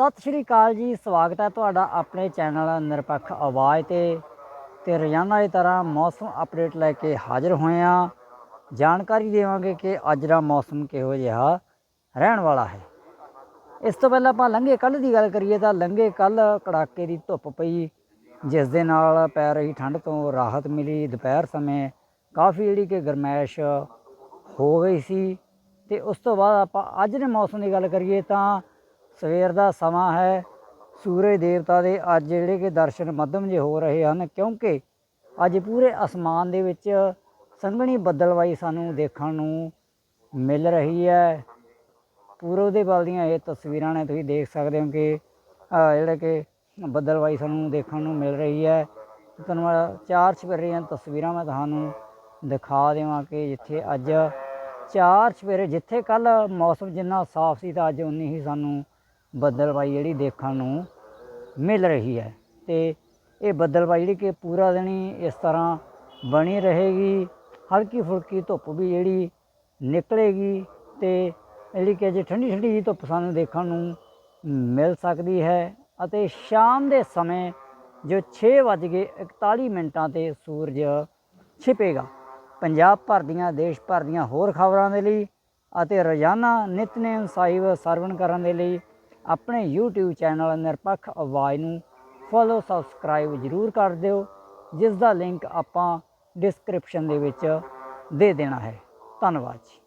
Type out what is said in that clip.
ਸਤਿ ਸ਼੍ਰੀ ਅਕਾਲ ਜੀ, ਸਵਾਗਤ ਹੈ ਤੁਹਾਡਾ ਆਪਣੇ ਚੈਨਲ ਨਿਰਪੱਖ ਆਵਾਜ਼ ਤੇ। ਤੇ ਰੋਜ਼ਾਨਾ ਦੀ ਤਰ੍ਹਾਂ ਮੌਸਮ ਅਪਡੇਟ ਲੈ ਕੇ ਹਾਜ਼ਰ ਹੋਏ ਆ ਜਾਣਕਾਰੀ ਦੇਵਾਂਗੇ ਕਿ ਅੱਜ ਦਾ ਮੌਸਮ ਕਿਹੋ ਜਿਹਾ ਰਹਿਣ ਵਾਲਾ ਹੈ। ਇਸ ਤੋਂ ਪਹਿਲਾਂ ਆਪਾਂ ਲੰਘੇ ਕੱਲ ਦੀ ਗੱਲ ਕਰੀਏ ਤਾਂ ਲੰਘੇ ਕੱਲ ਕੜਾਕੇ ਦੀ ਧੁੱਪ ਪਈ, ਜਿਸ ਦੇ ਨਾਲ ਪੈ ਰਹੀ ਠੰਡ ਤੋਂ ਰਾਹਤ ਮਿਲੀ। ਦੁਪਹਿਰ ਸਮੇਂ ਕਾਫੀ ਜਿਹੜੀ ਕਿ ਗਰਮੈਸ਼ ਹੋ ਗਈ ਸੀ। ਤੇ ਉਸ ਤੋਂ ਬਾਅਦ ਆਪਾਂ ਅੱਜ ਦੇ ਮੌਸਮ ਦੀ ਗੱਲ ਕਰੀਏ ਤਾਂ ਸਵੇਰ ਦਾ ਸਮਾਂ ਹੈ। ਸੂਰਜ ਦੇਵਤਾ ਦੇ ਅੱਜ ਜਿਹੜੇ ਕਿ ਦਰਸ਼ਨ ਮੱਧਮ ਜੇ ਹੋ ਰਹੇ ਹਨ, ਕਿਉਂਕਿ ਅੱਜ ਪੂਰੇ ਅਸਮਾਨ ਦੇ ਵਿੱਚ ਸੰਘਣੀ ਬੱਦਲਵਾਈ ਸਾਨੂੰ ਦੇਖਣ ਨੂੰ ਮਿਲ ਰਹੀ ਹੈ। ਪੂਰਬ ਦੇ ਵੱਲ ਦੀਆਂ ਇਹ ਤਸਵੀਰਾਂ ਨੇ ਤੁਸੀਂ ਦੇਖ ਸਕਦੇ ਹੋ ਕਿ ਜਿਹੜਾ ਕਿ ਬੱਦਲਵਾਈ ਸਾਨੂੰ ਦੇਖਣ ਨੂੰ ਮਿਲ ਰਹੀ ਹੈ। ਤੁਹਾਨੂੰ ਮੈਂ ਚਾਰ ਚੁਫੇਰੇ ਦੀਆਂ ਤਸਵੀਰਾਂ ਮੈਂ ਤੁਹਾਨੂੰ ਦਿਖਾ ਦੇਵਾਂ ਕਿ ਜਿੱਥੇ ਅੱਜ ਚਾਰ ਚੁਫੇਰੇ, ਜਿੱਥੇ ਕੱਲ ਮੌਸਮ ਜਿੰਨਾ ਸਾਫ਼ ਸੀ ਤਾਂ ਅੱਜ ਉਨੀ ਹੀ ਸਾਨੂੰ ਬੱਦਲਵਾਈ ਜਿਹੜੀ ਦੇਖਣ ਨੂੰ ਮਿਲ ਰਹੀ ਹੈ ਅਤੇ ਇਹ ਬੱਦਲਵਾਈ ਜਿਹੜੀ ਕਿ ਪੂਰਾ ਦਿਨ ਹੀ ਇਸ ਤਰ੍ਹਾਂ ਬਣੀ ਰਹੇਗੀ। ਹਲਕੀ ਫੁਲਕੀ ਧੁੱਪ ਵੀ ਜਿਹੜੀ ਨਿਕਲੇਗੀ ਅਤੇ ਜਿਹੜੀ ਕਿ ਅਜੇ ਠੰਡੀ ਠੰਡੀ ਜਿਹੀ ਧੁੱਪ ਸਾਨੂੰ ਦੇਖਣ ਨੂੰ ਮਿਲ ਸਕਦੀ ਹੈ ਅਤੇ ਸ਼ਾਮ ਦੇ ਸਮੇਂ ਜੋ 6 ਵੱਜ ਕੇ 41 ਮਿੰਟਾਂ ਤੇ ਸੂਰਜ ਛਿਪੇਗਾ। ਪੰਜਾਬ ਭਰ ਦੀਆਂ, ਦੇਸ਼ ਭਰ ਦੀਆਂ ਹੋਰ ਖਬਰਾਂ ਦੇ ਲਈ ਅਤੇ ਰੋਜ਼ਾਨਾ ਨਿਤਨੇਮ ਸਾਹਿਬ ਸਰਵਣ ਕਰਨ ਦੇ ਲਈ ਆਪਣੇ YouTube ਚੈਨਲ ਨਿਰਪੱਖ ਆਵਾਜ਼ ਨੂੰ ਫੋਲੋ ਸਬਸਕ੍ਰਾਈਬ ਜ਼ਰੂਰ ਕਰ ਦਿਓ ਜਿਸ ਦਾ ਲਿੰਕ ਆਪਾਂ ਡਿਸਕ੍ਰਿਪਸ਼ਨ ਦੇ ਵਿੱਚ ਦੇ ਦੇਣਾ ਹੈ। ਧੰਨਵਾਦ ਜੀ।